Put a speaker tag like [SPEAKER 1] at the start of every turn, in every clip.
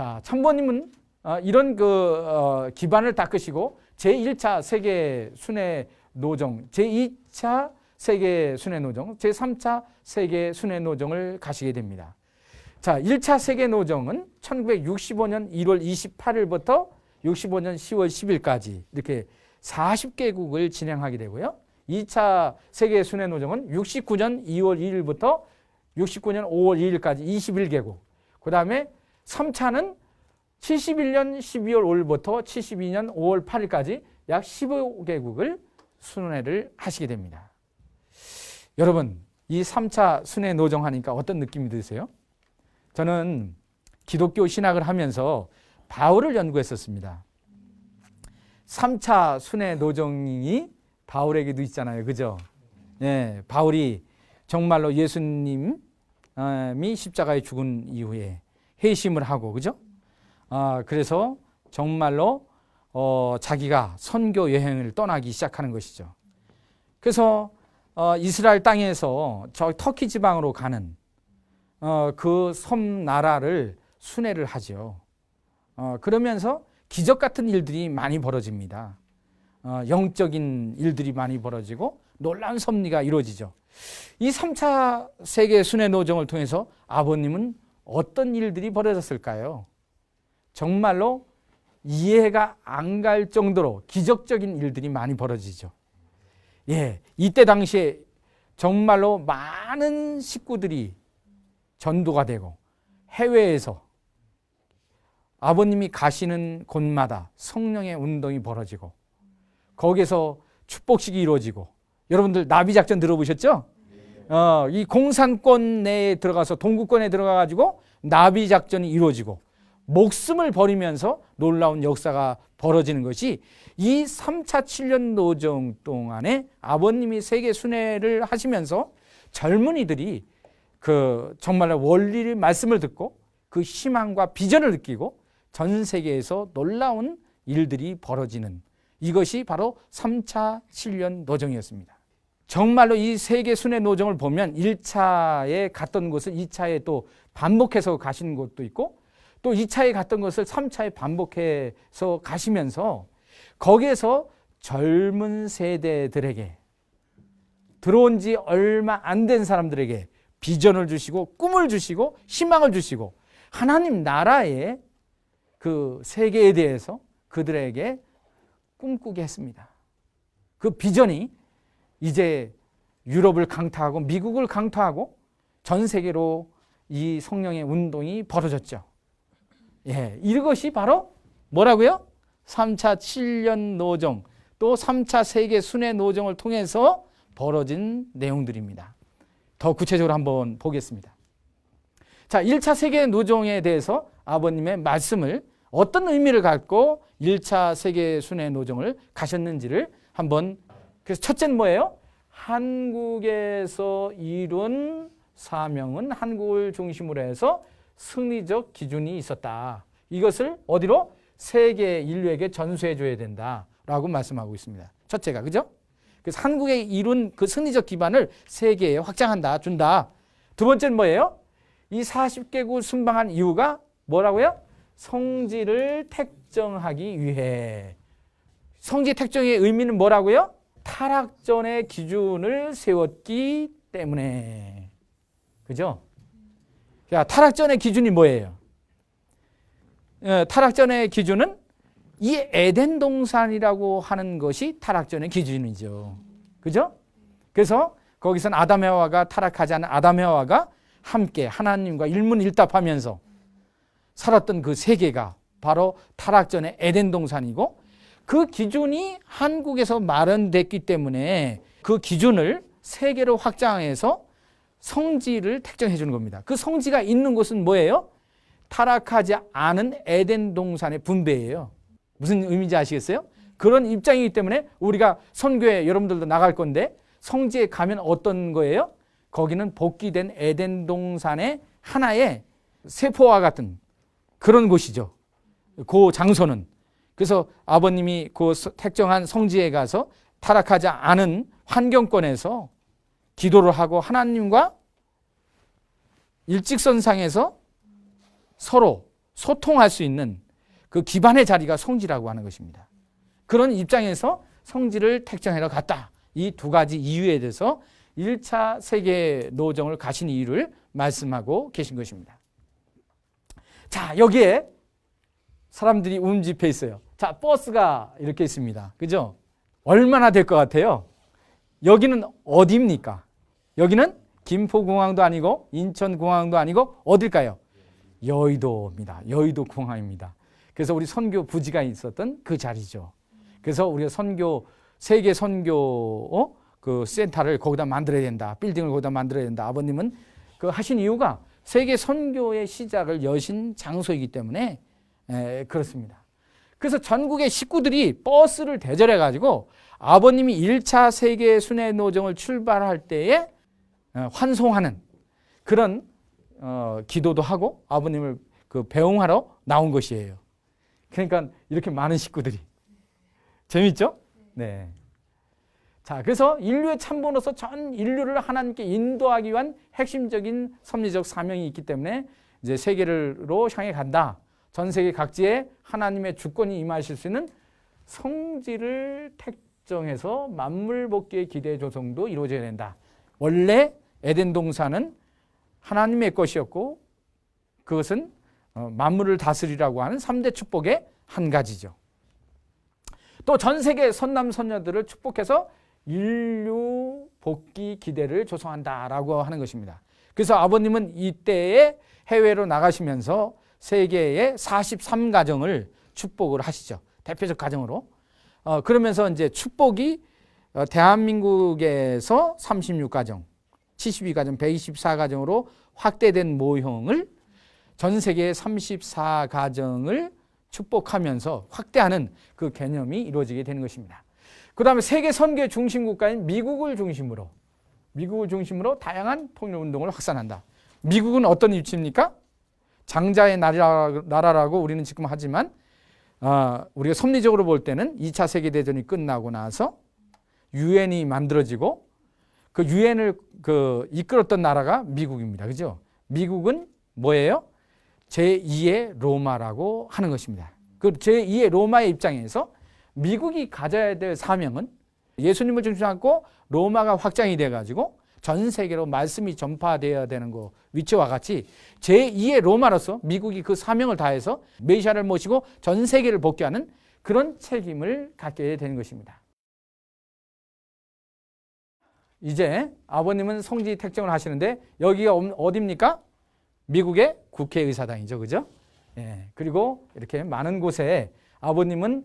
[SPEAKER 1] 자, 참모님은 어, 이런 그 어, 기반을 닦으시고 제1차 세계 순회 노정, 제2차 세계 순회 노정, 제3차 세계 순회 노정을 가시게 됩니다. 자, 1차 세계 노정은 1965년 1월 28일부터 65년 10월 10일까지 이렇게 40개국을 진행하게 되고요. 2차 세계 순회 노정은 69년 2월 2일부터 69년 5월 2일까지 21개국. 그다음에 3차는 71년 12월 5일부터 72년 5월 8일까지 약 15개국을 순회를 하시게 됩니다. 여러분, 이 3차 순회 노정하니까 어떤 느낌이 드세요? 저는 기독교 신학을 하면서 바울을 연구했었습니다. 3차 순회 노정이 바울에게도 있잖아요. 그죠? 예, 바울이 정말로 예수님이 십자가에 죽은 이후에 회심을 하고, 그죠? 아, 그래서 정말로 어, 자기가 선교 여행을 떠나기 시작하는 것이죠. 그래서 어, 이스라엘 땅에서 저 터키 지방으로 가는 어, 그 섬나라를 순회를 하죠. 어, 그러면서 기적 같은 일들이 많이 벌어집니다. 어, 영적인 일들이 많이 벌어지고 놀라운 섭리가 이루어지죠. 이 3차 세계 순회 노정을 통해서 아버님은 어떤 일들이 벌어졌을까요? 정말로 이해가 안 갈 정도로 기적적인 일들이 많이 벌어지죠. 예, 이때 당시에 정말로 많은 식구들이 전도가 되고 해외에서 아버님이 가시는 곳마다 성령의 운동이 벌어지고 거기서 축복식이 이루어지고 여러분들 나비 작전 들어보셨죠? 어, 이 공산권 내에 들어가서 동구권에 들어가 가지고 나비 작전이 이루어지고 목숨을 버리면서 놀라운 역사가 벌어지는 것이 이 3차 7년 노정 동안에 아버님이 세계 순회를 하시면서 젊은이들이 그 정말로 원리를 말씀을 듣고 그 희망과 비전을 느끼고 전 세계에서 놀라운 일들이 벌어지는 이것이 바로 3차 7년 노정이었습니다. 정말로 이 세계 순회 노정을 보면 1차에 갔던 곳을 2차에 또 반복해서 가시는 곳도 있고 또 2차에 갔던 것을 3차에 반복해서 가시면서 거기에서 젊은 세대들에게 들어온 지 얼마 안 된 사람들에게 비전을 주시고 꿈을 주시고 희망을 주시고 하나님 나라의 그 세계에 대해서 그들에게 꿈꾸게 했습니다. 그 비전이 이제 유럽을 강타하고 미국을 강타하고 전 세계로 이 성령의 운동이 벌어졌죠. 예, 이것이 바로 뭐라고요? 3차 7년 노정 또 3차 세계 순회 노정을 통해서 벌어진 내용들입니다. 더 구체적으로 한번 보겠습니다. 자, 1차 세계 노정에 대해서 아버님의 말씀을 어떤 의미를 갖고 1차 세계 순회 노정을 가셨는지를 한번 그래서 첫째는 뭐예요? 한국에서 이룬 사명은 한국을 중심으로 해서 승리적 기준이 있었다. 이것을 어디로? 세계 인류에게 전수해 줘야 된다라고 말씀하고 있습니다. 첫째가 그죠? 그래서 한국에 이룬 그 승리적 기반을 세계에 확장한다, 준다. 두 번째는 뭐예요? 이 40개국 순방한 이유가 뭐라고요? 성지를 택정하기 위해. 성지 택정의 의미는 뭐라고요? 타락전의 기준을 세웠기 때문에. 그죠? 자, 타락전의 기준이 뭐예요? 어, 타락전의 기준은 이 에덴 동산이라고 하는 것이 타락전의 기준이죠. 그죠? 그래서 거기선 아담 해와가 타락하지 않은 아담 해와가 함께 하나님과 일문일답하면서 살았던 그 세계가 바로 타락전의 에덴 동산이고 그 기준이 한국에서 마련됐기 때문에 그 기준을 세계로 확장해서 성지를 택정해 주는 겁니다. 그 성지가 있는 곳은 뭐예요? 타락하지 않은 에덴 동산의 분배예요. 무슨 의미인지 아시겠어요? 그런 입장이기 때문에 우리가 선교에 여러분들도 나갈 건데 성지에 가면 어떤 거예요? 거기는 복귀된 에덴 동산의 하나의 세포와 같은 그런 곳이죠. 그 장소는. 그래서 아버님이 그 택정한 성지에 가서 타락하지 않은 환경권에서 기도를 하고 하나님과 일직선상에서 서로 소통할 수 있는 그 기반의 자리가 성지라고 하는 것입니다. 그런 입장에서 성지를 택정하러 갔다. 이 두 가지 이유에 대해서 1차 세계 노정을 가신 이유를 말씀하고 계신 것입니다. 자, 여기에 사람들이 움집해 있어요. 자, 버스가 이렇게 있습니다. 그죠? 얼마나 될 것 같아요? 여기는 어디입니까? 여기는 김포공항도 아니고 인천공항도 아니고 어딜까요? 여의도입니다. 여의도 공항입니다. 그래서 우리 선교 부지가 있었던 그 자리죠. 그래서 우리가 선교 세계 선교 어? 그 센터를 거기다 만들어야 된다. 빌딩을 거기다 만들어야 된다. 아버님은 그 하신 이유가 세계 선교의 시작을 여신 장소이기 때문에 에, 그렇습니다. 그래서 전국의 식구들이 버스를 대절해 가지고 아버님이 1차 세계 순회 노정을 출발할 때에 어, 환송하는 그런 어, 기도도 하고 아버님을 그 배웅하러 나온 것이에요. 그러니까 이렇게 많은 식구들이 재밌죠? 네. 자, 그래서 인류의 참본으로서 전 인류를 하나님께 인도하기 위한 핵심적인 섭리적 사명이 있기 때문에 이제 세계로 향해 간다. 전 세계 각지에 하나님의 주권이 임하실 수 있는 성지를 택정해서 만물 복귀의 기대 조성도 이루어져야 된다. 원래 에덴 동산은 하나님의 것이었고 그것은 어, 만물을 다스리라고 하는 3대 축복의 한 가지죠. 또 전 세계 선남 선녀들을 축복해서 인류 복귀 기대를 조성한다라고 하는 것입니다. 그래서 아버님은 이때에 해외로 나가시면서 세계의 43가정을 축복을 하시죠. 대표적 가정으로. 어, 그러면서 이제 축복이 어, 대한민국에서 36가정, 72가정, 124가정으로 확대된 모형을 전 세계 34가정을 축복하면서 확대하는 그 개념이 이루어지게 되는 것입니다. 그 다음에 세계 선교 중심 국가인 미국을 중심으로 미국을 중심으로 다양한 통일 운동을 확산한다. 미국은 어떤 위치입니까? 장자의 나라, 나라 라고 우리는 지금 하지만 어, 우리가 섭리적으로 볼 때는 2차 세계대전이 끝나고 나서 유엔이 만들어지고 그 유엔을 그 이끌었던 나라가 미국입니다. 그죠? 미국은 뭐예요? 제2의 로마라고 하는 것입니다. 그 제2의 로마의 입장에서 미국이 가져야 될 사명은 예수님을 중심하고 로마가 확장이 돼 가지고 전 세계로 말씀이 전파되어야 되는 거 위치와 같이 제2의 로마로서 미국이 그 사명을 다해서 메시아를 모시고 전 세계를 복귀하는 그런 책임을 갖게 되는 것입니다. 이제 아버님은 성지 택정을 하시는데 여기가 어디입니까? 미국의 국회의사당이죠. 그죠? 예. 그리고 이렇게 많은 곳에 아버님은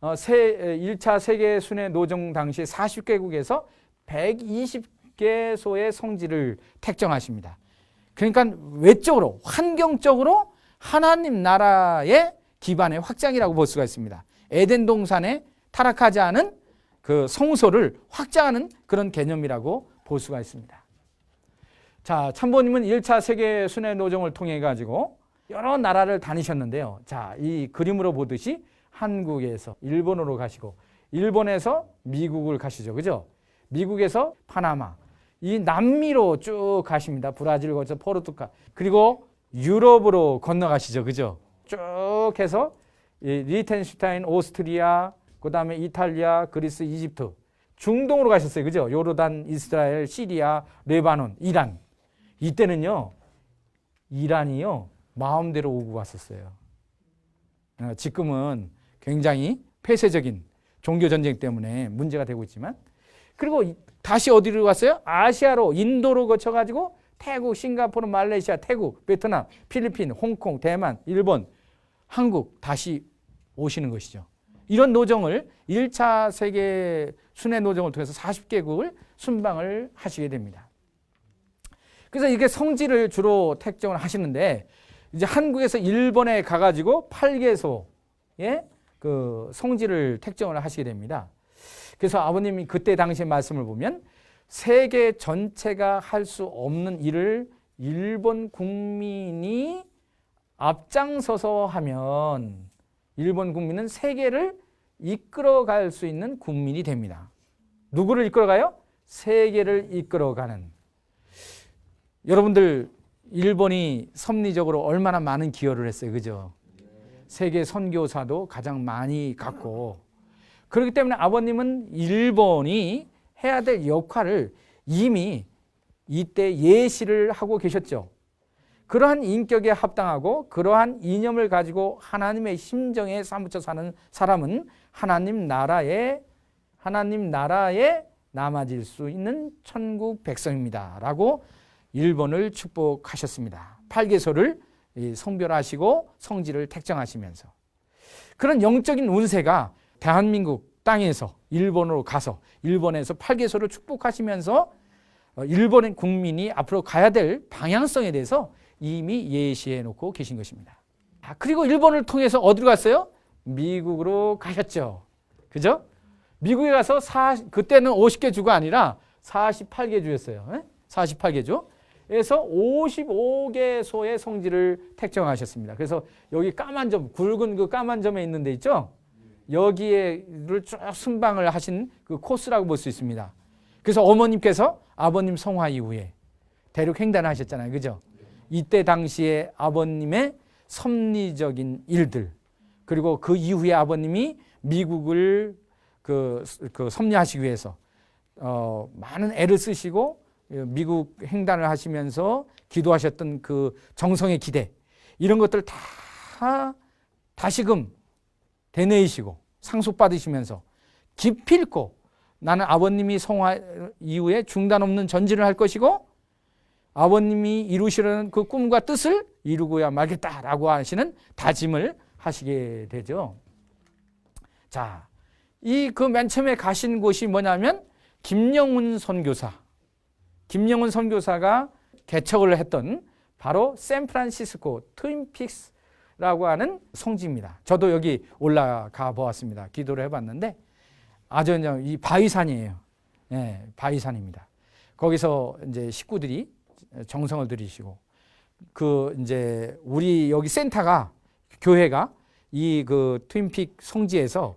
[SPEAKER 1] 어, 세, 1차 세계 순회 노정 당시 40개국에서 120개소의 성지를 택정하십니다. 그러니까 외적으로 환경적으로 하나님 나라의 기반의 확장이라고 볼 수가 있습니다. 에덴 동산에 타락하지 않은 그 성소를 확장하는 그런 개념이라고 볼 수가 있습니다. 자, 참모님은 1차 세계 순회 노정을 통해 가지고 여러 나라를 다니셨는데요. 자, 이 그림으로 보듯이 한국에서 일본으로 가시고 일본에서 미국을 가시죠. 그죠? 미국에서 파나마, 이 남미로 쭉 가십니다. 브라질 거쳐 포르투갈. 그리고 유럽으로 건너가시죠. 그죠? 쭉 해서 리텐슈타인, 오스트리아, 그 다음에 이탈리아, 그리스, 이집트. 중동으로 가셨어요. 그죠? 요르단, 이스라엘, 시리아, 레바논, 이란. 이때는요. 이란이요. 마음대로 오고 갔었어요. 어, 지금은 굉장히 폐쇄적인 종교 전쟁 때문에 문제가 되고 있지만 그리고 다시 어디로 갔어요? 아시아로 인도로 거쳐가지고 태국, 싱가포르, 말레이시아, 태국, 베트남, 필리핀, 홍콩, 대만, 일본, 한국 다시 오시는 것이죠. 이런 노정을 1차 세계 순회 노정을 통해서 40개국을 순방을 하시게 됩니다. 그래서 이게 성지를 주로 택정을 하시는데 이제 한국에서 일본에 가가지고 8개소의 그 성지를 택정을 하시게 됩니다. 그래서 아버님이 그때 당시 말씀을 보면 세계 전체가 할 수 없는 일을 일본 국민이 앞장서서 하면 일본 국민은 세계를 이끌어갈 수 있는 국민이 됩니다. 누구를 이끌어가요? 세계를 이끌어가는. 여러분들 일본이 섭리적으로 얼마나 많은 기여를 했어요. 그죠? 세계 선교사도 가장 많이 갖고 그렇기 때문에 아버님은 일본이 해야 될 역할을 이미 이때 예시를 하고 계셨죠. 그러한 인격에 합당하고 그러한 이념을 가지고 하나님의 심정에 사무쳐 사는 사람은 하나님 나라에 하나님 나라에 남아질 수 있는 천국 백성입니다라고 일본을 축복하셨습니다. 팔개소를 성별하시고 성지를 택정하시면서 그런 영적인 운세가 대한민국 땅에서 일본으로 가서 일본에서 팔개소를 축복하시면서 어, 일본의 국민이 앞으로 가야 될 방향성에 대해서 이미 예시해 놓고 계신 것입니다. 아, 그리고 일본을 통해서 어디로 갔어요? 미국으로 가셨죠. 그죠? 미국에 가서 사, 그때는 50개 주가 아니라 48개 주였어요. 48개 주. 에서 55개소의 성지를 택정하셨습니다. 그래서 여기 까만 점, 굵은 그 까만 점에 있는 데 있죠? 여기에를 쭉 순방을 하신 그 코스라고 볼 수 있습니다. 그래서 어머님께서 아버님 성화 이후에 대륙 횡단을 하셨잖아요. 그죠? 이때 당시에 아버님의 섭리적인 일들 그리고 그 이후에 아버님이 미국을 그, 그 섭리하시기 위해서 어, 많은 애를 쓰시고 미국 횡단을 하시면서 기도하셨던 그 정성의 기대 이런 것들 다 다시금 되뇌이시고 상속받으시면서 기필코 나는 아버님이 성화 이후에 중단 없는 전진을 할 것이고 아버님이 이루시려는 그 꿈과 뜻을 이루고야 말겠다라고 하시는 다짐을 하시게 되죠. 자, 이 그 맨 처음에 가신 곳이 뭐냐면 김영훈 선교사. 김영훈 선교사가 개척을 했던 바로 샌프란시스코 트윈픽스라고 하는 성지입니다. 저도 여기 올라가 보았습니다. 기도를 해봤는데 아주 그냥 이 바위산이에요. 예, 바위산입니다. 거기서 이제 식구들이 정성을 들이시고 그 이제 우리 여기 센터가 교회가 이 그 트윈픽 성지에서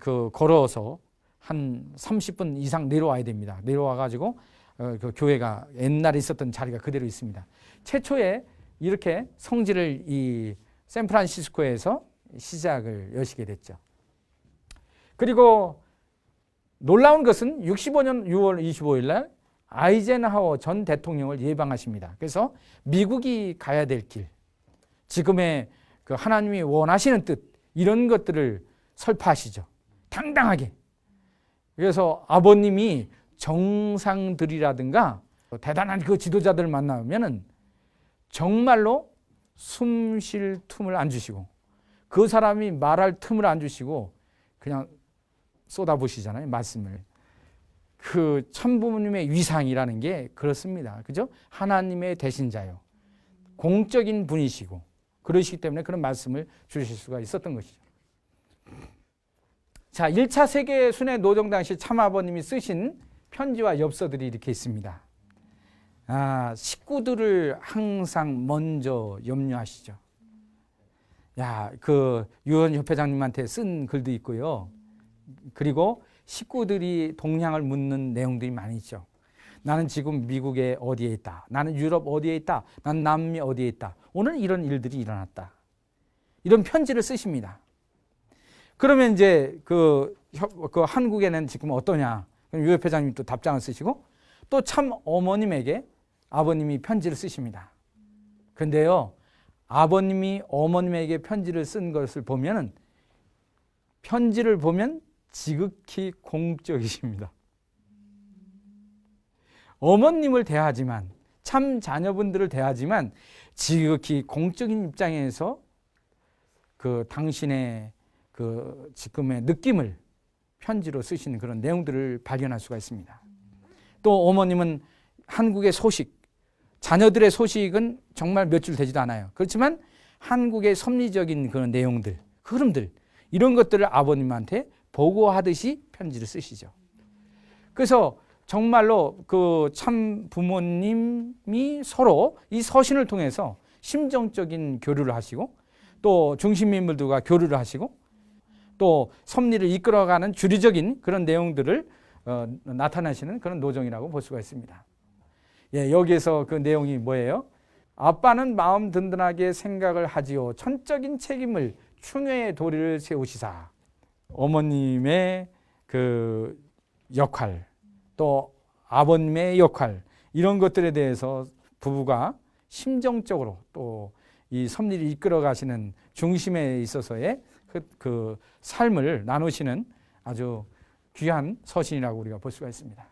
[SPEAKER 1] 그 걸어서 한 30분 이상 내려와야 됩니다. 내려와 가지고 어, 그 교회가 옛날에 있었던 자리가 그대로 있습니다. 최초에 이렇게 성지를 이 샌프란시스코에서 시작을 여시게 됐죠. 그리고 놀라운 것은 65년 6월 25일 날 아이젠하워 전 대통령을 예방하십니다. 그래서 미국이 가야 될 길, 지금의 그 하나님이 원하시는 뜻 이런 것들을 설파하시죠. 당당하게. 그래서 아버님이 정상들이라든가 대단한 그 지도자들 만나면은 정말로 숨 쉴 틈을 안 주시고 그 사람이 말할 틈을 안 주시고 그냥 쏟아부시잖아요. 말씀을. 그 천부모님의 위상이라는 게 그렇습니다. 그죠? 하나님의 대신자요. 공적인 분이시고 그러시기 때문에 그런 말씀을 주실 수가 있었던 것이죠. 자, 1차 세계 순회 노정 당시 참아버님이 쓰신 편지와 엽서들이 이렇게 있습니다. 아, 식구들을 항상 먼저 염려하시죠. 야, 그 유원 협회장님한테 쓴 글도 있고요. 그리고 식구들이 동향을 묻는 내용들이 많이 있죠. 나는 지금 미국에 어디에 있다. 나는 유럽 어디에 있다. 난 남미 어디에 있다. 오늘 이런 일들이 일어났다. 이런 편지를 쓰십니다. 그러면 이제 그, 그 한국에는 지금 어떠냐. 유 회장님이 또 답장을 쓰시고 또 참 어머님에게 아버님이 편지를 쓰십니다. 근데요, 아버님이 어머님에게 편지를 쓴 것을 보면은 편지를 보면 지극히 공적이십니다. 어머님을 대하지만 참 자녀분들을 대하지만 지극히 공적인 입장에서 그 당신의 그 지금의 느낌을 편지로 쓰시는 그런 내용들을 발견할 수가 있습니다. 또 어머님은 한국의 소식, 자녀들의 소식은 정말 몇 줄 되지도 않아요. 그렇지만 한국의 섭리적인 그런 내용들, 흐름들 이런 것들을 아버님한테 보고하듯이 편지를 쓰시죠. 그래서 정말로 그 참 부모님이 서로 이 서신을 통해서 심정적인 교류를 하시고 또 중심 인물들과 교류를 하시고 또 섭리를 이끌어가는 주류적인 그런 내용들을 어, 나타나시는 그런 노정이라고 볼 수가 있습니다. 예, 여기에서 그 내용이 뭐예요? 아빠는 마음 든든하게 생각을 하지요. 천적인 책임을 충효의 도리를 세우시사. 어머님의 그 역할, 또 아버님의 역할, 이런 것들에 대해서 부부가 심정적으로 또 이 섭리를 이끌어 가시는 중심에 있어서의 그, 그 삶을 나누시는 아주 귀한 서신이라고 우리가 볼 수가 있습니다.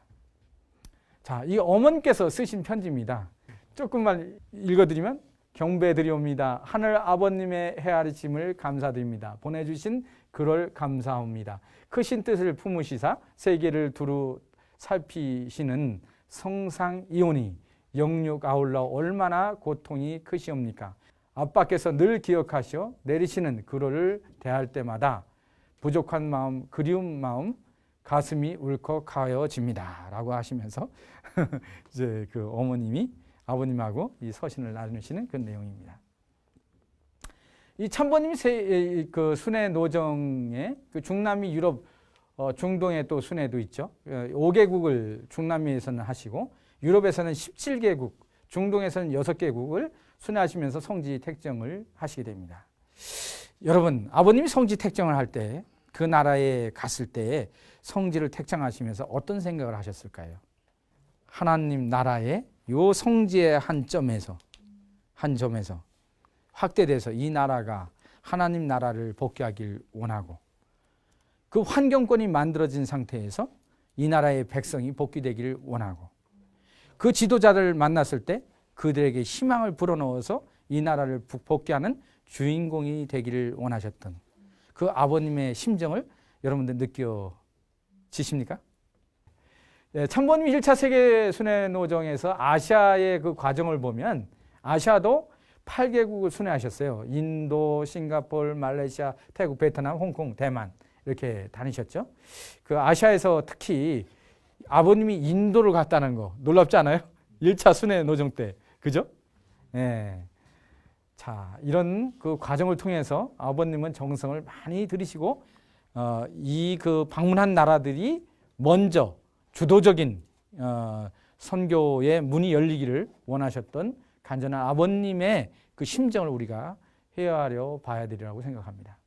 [SPEAKER 1] 자, 이 어머니께서 쓰신 편지입니다. 조금만 읽어드리면 경배드리옵니다. 하늘 아버님의 헤아리심을 감사드립니다. 보내주신 글을 감사합니다. 크신 뜻을 품으시사 세계를 두루 살피시는 성상이오니 영육 아울러 얼마나 고통이 크시옵니까? 아빠께서 늘 기억하시어 내리시는 글을 대할 때마다 부족한 마음, 그리운 마음, 가슴이 울컥하여집니다. 라고 하시면서 이제 그 어머님이 아버님하고 이 서신을 나누시는 그런 내용입니다. 이 참모님 세, 그 순회 노정에 그 중남미 유럽 어, 중동에 또 순회도 있죠. 5개국을 중남미에서는 하시고 유럽에서는 17개국, 중동에서는 6개국을 순회하시면서 성지 택정을 하시게 됩니다. 여러분, 아버님이 성지 택정을 할 때 그 나라에 갔을 때 성지를 택정하시면서 어떤 생각을 하셨을까요? 하나님 나라의 요 성지의 한 점에서 한 점에서 확대돼서 이 나라가 하나님 나라를 복귀하길 원하고 그 환경권이 만들어진 상태에서 이 나라의 백성이 복귀되기를 원하고 그 지도자를 만났을 때 그들에게 희망을 불어넣어서 이 나라를 복귀하는 주인공이 되기를 원하셨던 그 아버님의 심정을 여러분들 느껴지십니까? 예, 참모님 1차 세계 순회 노정에서 아시아의 그 과정을 보면 아시아도 8개국을 순회하셨어요. 인도, 싱가폴, 말레이시아, 태국, 베트남, 홍콩, 대만 이렇게 다니셨죠. 그 아시아에서 특히 아버님이 인도를 갔다는 거 놀랍지 않아요? 1차 순회 노정 때. 그죠? 예. 자, 이런 그 과정을 통해서 아버님은 정성을 많이 들이시고 어, 이 그 방문한 나라들이 먼저 주도적인 어, 선교의 문이 열리기를 원하셨던 간절한 아버님의 그 심정을 우리가 헤아려 봐야 되리라고 생각합니다.